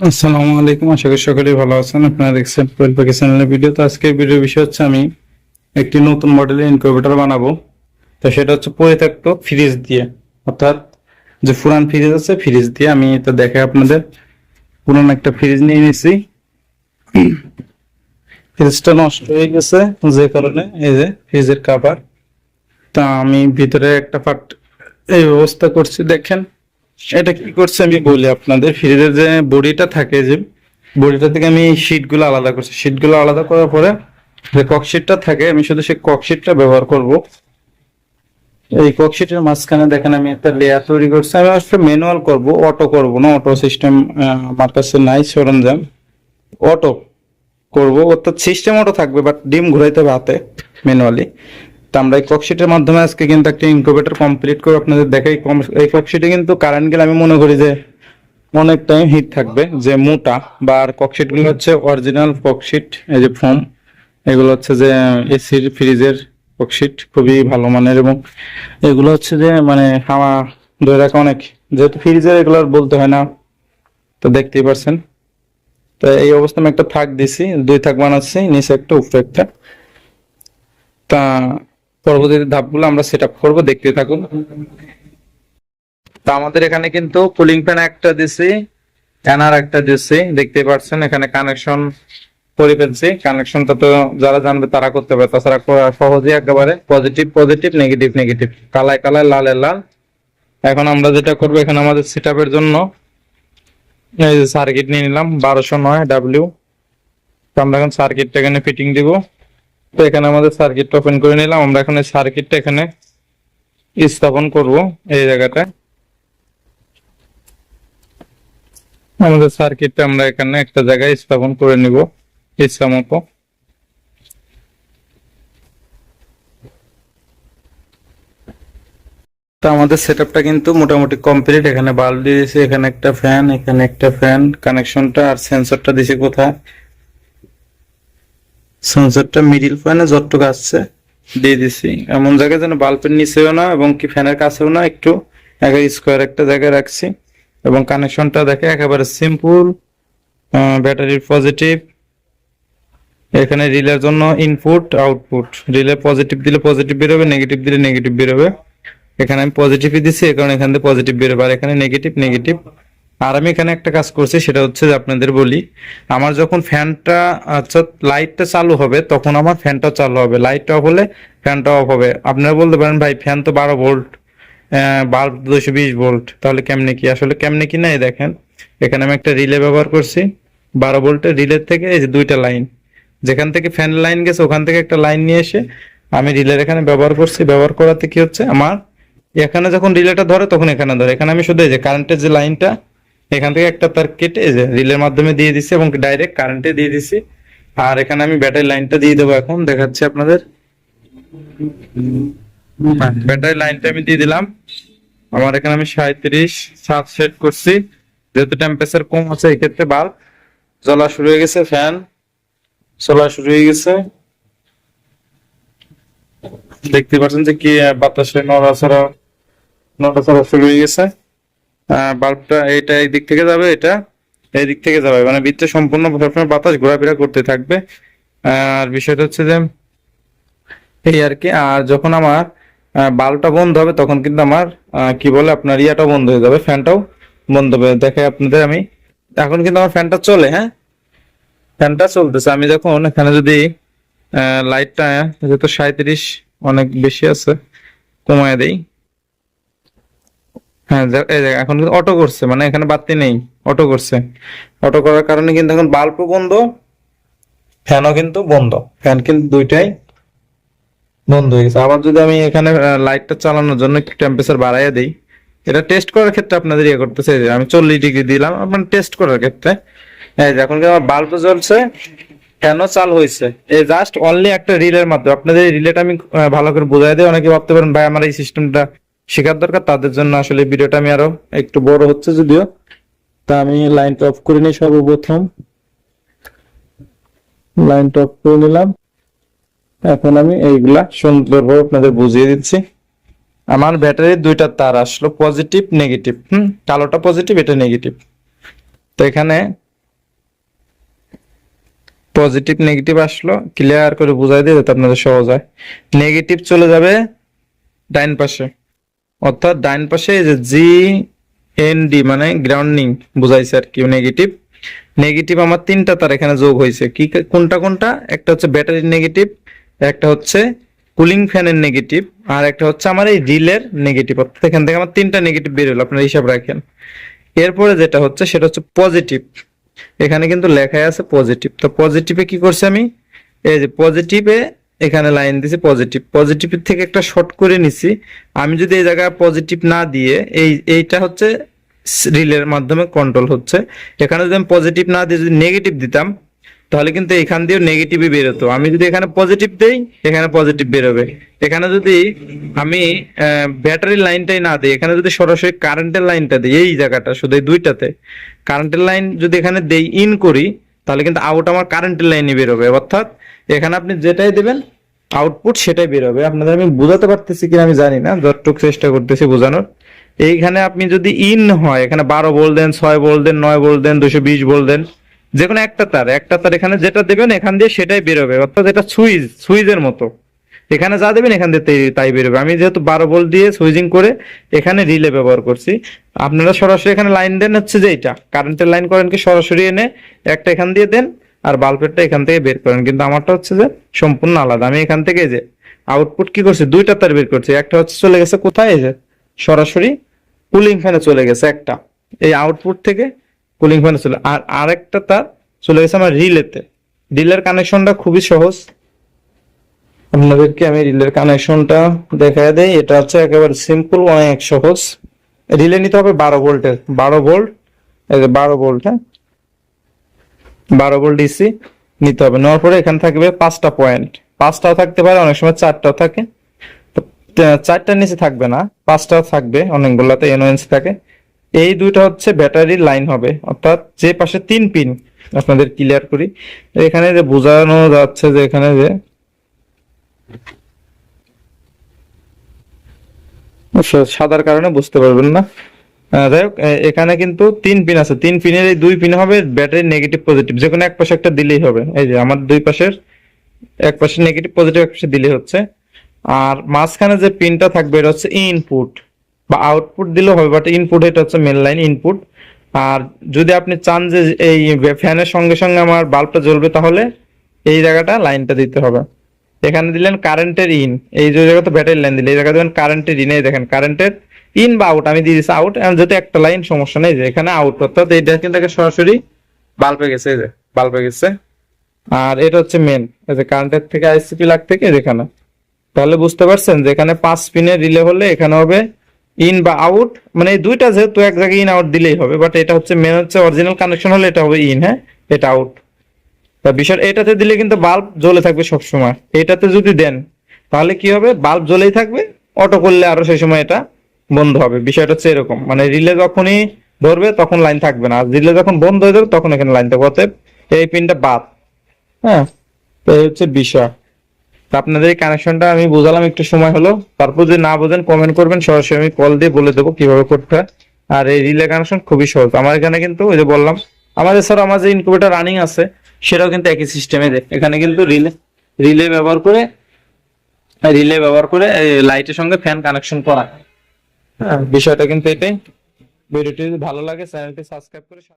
আসসালামু আলাইকুম, আশা করি সকলেই ভালো আছেন। আপনারা দেখছেন কোয়েল চ্যানেলের ভিডিও তো আজকের ভিডিও বিষয় হচ্ছে, আমি একটি নতুন মডেলের ইনকিউবেটর বানাবো। তো সেটা হচ্ছে পরিত্যক্ত ফ্রিজ দিয়ে। অর্থাৎ যে পুরান ফ্রিজ আছে ফ্রিজ দিয়ে আমি তো দেখে আপনাদের। পুরান একটা ফ্রিজ নিয়ে নিয়েছি ফ্রিজটা নষ্ট হয়ে গেছে, যে কারণে এই যে ফ্রিজের কাভার তা আমি ভিতরে একটা পার্ট এই ব্যবস্থা করছি, দেখেন। এটা কি করছে আমি বলি আপনাদের, ফ্রিজের যে বডিটা থাকে যে বডিটা থেকে আমি শীটগুলো আলাদা করছি। শীটগুলো আলাদা করার পরে যে ককশিটটা থাকে, আমি শুধু সেই ককশিটটা ব্যবহার করব। এই ককশিটের মাঝখানে দেখেন আমি একটা লেয়ার তৈরি করছি। আমি আসলে ম্যানুয়াল করব অটো করব না অটো সিস্টেম আমার কাছে নাই সরঞ্জাম। অটো করব, অর্থাৎ সিস্টেম অটো থাকবে বাট ডিম ঘুরাইতে হবে হাতে ম্যানুয়ালি তো আমরা এই ককশিটের মাধ্যমে আজকে কিন্তু একটা ইনকিউবেটর কমপ্লিট করে আপনাদের দেখাই। এই ককশিটে কিন্তু কারেন্ট গেলে আমি মনে করি যে অনেক টাইম হিট থাকবে, যে মোটা বা আর ককশিটগুলো হচ্ছে অরিজিনাল ককশিট এই যে ফোম এগুলো হচ্ছে যে এসির ফ্রিজের ককশিট খুবই ভালো মানের এবং এগুলো হচ্ছে যে মানে হাওয়া ধরে রাখা অনেক। যেহেতু ফ্রিজের এগুলো আর বলতে হয় না, তো দেখতেই পারছেন। তো এই অবস্থা আমি একটা থাক দিছি, দুই থাক বানাচ্ছি, নিচে একটা, উপরে একটা। তা পরবর্তী ধাপগুলো আমরা সেট আপ করব, দেখতে থাকুন। তা আমাদের এখানে কিন্তু কুলিং ফ্যান একটা দিছি এনার একটা দিছি, দেখতে পাচ্ছেন এখানে কানেকশন করে ফেলছি কানেকশনটা তো যারা জানবে তারা করতে পারে, তাছাড়া সহজেই একেবারে পজিটিভ পজিটিভ নেগেটিভ নেগেটিভ কালায় কালায় লালে লাল। এখন আমরা যেটা করব, এখানে আমাদের সেট জন্য এই সার্কিট নিয়ে নিলাম, বারোশো নয় ডাব্লিউ তো আমরা এখন সার্কিটটা এখানে ফিটিং দিব। তো এখানে আমাদের সার্কিটটা ওপেন করে নিলাম। আমরা এখন সার্কিটটা এখানে স্থাপন করব এই জায়গাটায়। আমাদের সার্কিটটা আমরা এখানে একটা জায়গায় স্থাপন করে নিব ইচ্ছা মতো তো আমাদের সেটআপটা কিন্তু মোটামুটি কমপ্লিট এখানে বাল্ব দিয়েছি, এখানে একটা ফ্যান এখানে একটা ফ্যান কানেকশনটা আর সেন্সরটা দিয়েছি কোথায়? সেন্সরটা মিডিল ফ্যানে যতটুকু আসছে, দিয়ে দিছি। এমন জায়গায় যেন বাল্বের নিচেও না এবং কি ফ্যানের কাছেও না, একটু একা স্কোয়ার একটা জায়গায় রাখছি। এবং কানেকশনটা দেখে একেবারে সিম্পল ব্যাটারির পজিটিভ এখানে রিলের জন্য ইনপুট আউটপুট রিলে পজিটিভ দিলে পজিটিভ বেরোবে নেগেটিভ দিলে নেগেটিভ বেরোবে। এখানে আমি পজিটিভই এই কারণে এখান থেকে পজিটিভ বেরোবে। আর এখানে নেগেটিভ নেগেটিভ আর আমি এখানে একটা কাজ করছি, সেটা হচ্ছে যে আপনাদের বলি, আমার যখন ফ্যানটা আচ্ছা লাইটটা চালু হবে, তখন আমার ফ্যানটা চালু হবে। লাইটটা অফ হলে ফ্যানটা অফ হবে। আপনারা বলতে পারেন, ভাই, ফ্যান তো বারো ভোল্ট বাল্ব দুশো বিশ ভোল্ট, তাহলে কেমনে কি? আসলে কেমনে কি নাই দেখেন। এখানে আমি একটা রিলে ব্যবহার করছি, বারো ভোল্টের রিলের থেকে এই যে দুইটা লাইন। যেখান থেকে ফ্যান লাইন গেছে, ওখান থেকে একটা লাইন নিয়ে এসে আমি রিলের এখানে ব্যবহার করছি। ব্যবহার করাতে কি হচ্ছে? আমার, এখানে যখন রিলেটা ধরে, তখন এখানে ধরে। এখানে আমি শুধু এই যে কারেন্টের যে লাইনটা এখান থেকে একটা তার কেটে রিলের মাধ্যমে দিয়ে দিচ্ছি এবং ডাইরেক্ট কারেন্টে দিয়ে দিচ্ছি আর এখানে আমি ব্যাটারি লাইনটা দিয়ে দেবো এখন, দেখাচ্ছি আপনাদের। ব্যাটারি লাইনটা আমি দিয়ে দিলাম। আমার এখানে আমি সাঁত্রিশ সাত সেট করছি। যেহেতু টেম্পারেচার কম আছে, এই ক্ষেত্রে বাল্ব জ্বলা শুরু হয়ে গেছে ফ্যান চলা শুরু হয়ে গেছে। দেখতে পাচ্ছেন যে কি, বাতাসে নড়াচড়া নড়াচড়া শুরু হয়ে গেছে। বাল্বটা এটা এই দিক থেকে যাবে, এটা এই দিক থেকে যাবে। মানে ভিতরে সম্পূর্ণ সবসময় বাতাস ঘোরাফেরা করতে থাকবে। আর বিষয়টা হচ্ছে যে, এই আর কি, আর যখন আমার বাল্বটা বন্ধ হবে, তখন কিন্তু আমার কি বলে, আপনার ইয়াটাও বন্ধ হয়ে যাবে, ফ্যানটাও বন্ধ হবে। দেখে আপনাদের আমি, এখন কিন্তু আমার ফ্যানটা চলে হ্যাঁ? ফ্যানটা চলতেছে। আমি যখন এখানে যদি লাইটটা যেহেতু সাঁত্রিশ অনেক বেশি আছে, কমায় দেই। হ্যাঁ এখন কিন্তু অটো করছে মানে এখানে বাতি নেই অটো করছে। অটো করার কারণে কিন্তু এখন বাল্বও বন্ধ ফ্যানও কিন্তু বন্ধ ফ্যান কিন্তু দুইটাই বন্ধ হয়ে গেছে। আবার যদি আমি এখানে লাইটটা চালানোর জন্য একটু টেম্পারেচার বাড়াইয়া দিই, এটা টেস্ট করার ক্ষেত্রে আপনাদের ইয়ে করতেছে আমি চল্লিশ ডিগ্রি দিলাম, আপনার টেস্ট করার ক্ষেত্রে। এখন কি আমার বাল্ব জ্বলছে কেন চালু হয়েছে। এই জাস্ট অনলি একটা রিলের মাধ্যমে, আপনাদের রিলেটা আমি ভালো করে বোঝাই দিই অনেকে ভাবতে পারেন, ভাই, আমার এই সিস্টেমটা শেখার দরকার, তাদের জন্য আসলে ভিডিওটা আমি আরও একটু বড় হচ্ছে যদিও। তা আমি লাইনটা অফ করে নিই সর্বপ্রথম। লাইনটা অফ করে নিলাম। এখন আমি এইগুলা সুন্দরভাবে আপনাদের বুঝিয়ে দিচ্ছি। আমার ব্যাটারির দুইটা তার আসলো পজিটিভ নেগেটিভ হুম, কালোটা পজিটিভ এটা নেগেটিভ তো এখানে পজিটিভ নেগেটিভ আসলো। ক্লিয়ার করে বুঝাই দিয়ে যাতে আপনাদের সহজ হয়। নেগেটিভ চলে যাবে ডাইন পাশে। অর্থাৎ ডাইন পাশে যে জি, এন, ডি মানে গ্রাউন্ডিং বুঝাইছে আর কি নেগেটিভ নেগেটিভ আমার তিনটা তার এখানে যোগ হয়েছে। কি, কোনটা কোনটা? একটা হচ্ছে ব্যাটারির নেগেটিভ একটা হচ্ছে কুলিং ফ্যানের নেগেটিভ আর একটা হচ্ছে আমার এই রিলের নেগেটিভ অর্থাৎ এখান থেকে আমার তিনটা নেগেটিভ বের হলো, আপনারা হিসাব রাখেন। এরপরে যেটা হচ্ছে, সেটা হচ্ছে পজিটিভ এখানে কিন্তু লেখাই আছে পজিটিভ তো পজিটিভে কি করছি আমি? এই যে পজিটিভে এখানে লাইন দিছি পজিটিভ পজিটিভ থেকে একটা শর্ট করে নিছি। আমি যদি এই জায়গায় পজিটিভ না দিয়ে, এই, এইটা হচ্ছে রিলের মাধ্যমে কন্ট্রোল হচ্ছে। এখানে যদি আমি পজিটিভ না দিয়ে যদি নেগেটিভ দিতাম, তাহলে কিন্তু এখান দিয়েও নেগেটিভই বেরোতো। আমি যদি এখানে পজিটিভ দেই, এখানে পজিটিভ বেরোবে। এখানে যদি আমি ব্যাটারি লাইনটাই না দিই, এখানে যদি সরাসরি কারেন্টের লাইনটা দিই, এই জায়গাটা, শুধু এই দুইটাতে কারেন্টের লাইন যদি এখানে দেই ইন করি, তাহলে কিন্তু আউট আমার কারেন্টের লাইনে বেরোবে। অর্থাৎ এখানে আপনি যেটাই দেবেন আউটপুট সেটাই বেরোবে। আপনাদের আমি বোঝাতে পারতেছি কিনা আমি জানি না, যতটুকু চেষ্টা করতেছি বোঝানোর। এইখানে আপনি যদি ইন হয়, এখানে বারো বল দেন, ছয় বল দেন, নয় বল দেন, দুশো বিশ বল দেন যে কোনো একটা তার একটা তার এখানে যেটা দেবেন, এখান দিয়ে সেটাই বেরোবে। অর্থাৎ এটা সুইচ, সুইচের মতো। এখানে যা দেবেন, এখান দিয়ে তাই- বেরোবে। আমি যেহেতু বারো বল দিয়ে সুইজিং করে এখানে রিলে ব্যবহার করছি। আপনারা সরাসরি এখানে লাইন দেন হচ্ছে যে এইটা। কারেন্টের লাইন করেন কি সরাসরি এনে একটা এখান দিয়ে দেন। আর বাল্বেরটা এখান থেকে বের করেন। কিন্তু আমারটা হচ্ছে যে সম্পূর্ণ আলাদা। আমি এখান থেকে যে আউটপুট কি করছি? দুইটা তার বের করছি। একটা হচ্ছে চলে গেছে কোথায়? যে সরাসরি কুলিং ফ্যানে চলে গেছে একটা। এই আউটপুট থেকে কুলিং ফ্যানে চলে আর আরেকটা তার চলে গেছে আমার রিলেতে রিলের কানেকশনটা খুবই সহজ। আপনাদেরকে আমি রিলের কানেকশনটা দেখায় দেই। এটা হচ্ছে একেবারে সিম্পল অনেক সহজ। রিলে নিতে হবে বারো ভোল্টের বারো ভোল্ট এই যে বারো ভোল্ট হ্যাঁ? বারো ভোল্ট ডিসি নিতে হবে। নেওয়ার পরে এখানে থাকবে পাঁচটা পয়েন্ট পাঁচটাও থাকতে পারে, অনেক সময় চারটাও থাকে। চারটার নিচে থাকবে না, পাঁচটাও থাকবে অনেকগুলোতে এনওএনস থাকে। এই দুইটা হচ্ছে ব্যাটারির লাইন হবে, অর্থাৎ যে পাশে তিন পিন আপনাদের ক্লিয়ার করি। এখানে যে বোঝানো যাচ্ছে যে এখানে যে সাদার কারণে বুঝতে পারবেন না। যাই হোক এখানে কিন্তু তিন পিন আছে। তিন পিনের এই দুই পিন হবে ব্যাটারি নেগেটিভ পজিটিভ যে কোনো এক পাশে একটা দিলেই হবে। এই যে আমার দুই পাশের, এক পাশে নেগেটিভ পজিটিভ এক পাশে দিলে হচ্ছে। আর মাঝখানে যে পিনটা থাকবে, এটা হচ্ছে ইনপুট বা আউটপুট দিলেও হবে বাট ইনপুট এটা হচ্ছে মেন লাইন ইনপুট আর যদি আপনি চান যে এই ফ্যানের সঙ্গে সঙ্গে আমার বাল্বটা জ্বলবে, তাহলে এই জায়গাটা লাইনটা দিতে হবে। এখানে দিলেন কারেন্টের ইন এই যে জায়গাতে ব্যাটারি লাইন দিলে, এই জায়গায় দেবেন কারেন্টের ইন এই দেখেন কারেন্টের ইন বা আউট আমি দিয়ে দিচ্ছি আউট যেহেতু একটা লাইন সমস্যা নেই যে, এখানে আউট অর্থাৎ এইটা কিন্তু সরাসরি বাল্বে গেছে, এই যে বাল্বে গেছে। আর এটা হচ্ছে মেন এই যে কারেন্টের থেকে আইসিপি লাগ থেকে যেখানে তাহলে বুঝতে পারছেন যে এখানে পাঁচ পিনের রিলে হলে এখানে হবে ইন বা আউট মানে এই দুইটা যেহেতু এক জায়গায় ইন আউট দিলেই হবে বাট এটা হচ্ছে মেন হচ্ছে অরিজিনাল কানেকশন হলে এটা হবে ইন হ্যাঁ? এটা আউট তা বিষয়, এটাতে দিলে কিন্তু বাল্ব জ্বলে থাকবে সবসময়। এটাতে যদি দেন, তাহলে কি হবে? বাল্ব জ্বলেই থাকবে অটো করলে আরও সেই সময় এটা বন্ধ হবে। বিষয়টা হচ্ছে এরকম। মানে রিলে যখনই ধরবে, তখন লাইন থাকবে না। রিলে যখন বন্ধ হয়ে যাবে, তখন এখানে লাইন থাকবে। অতএব এই পিনটা বাদ। হ্যাঁ? তো এই হচ্ছে বিষয়। আপনাদের এই কানেকশনটা আমি বুঝালাম, একটু সময় হলো। তারপর যদি না বোঝেন কমেন্ট করবেন। সরাসরি আমি কল দিয়ে বলে দেবো কীভাবে করতে হয়। আর এই রিলে কানেকশন খুবই সহজ। আমার এখানে কিন্তু, ওই যে বললাম, আমাদের স্যার আমার যে ইনকিউবেটর রানিং আছে, সেটাও কিন্তু একই সিস্টেমে দেয়। এখানে কিন্তু রিলে রিলে ব্যবহার করে, রিলে ব্যবহার করে লাইটের সঙ্গে ফ্যান কানেকশন করা। বিষয়টা কিন্তু এটাই। ভিডিওটি যদি ভালো লাগে চ্যানেলটি সাবস্ক্রাইব করে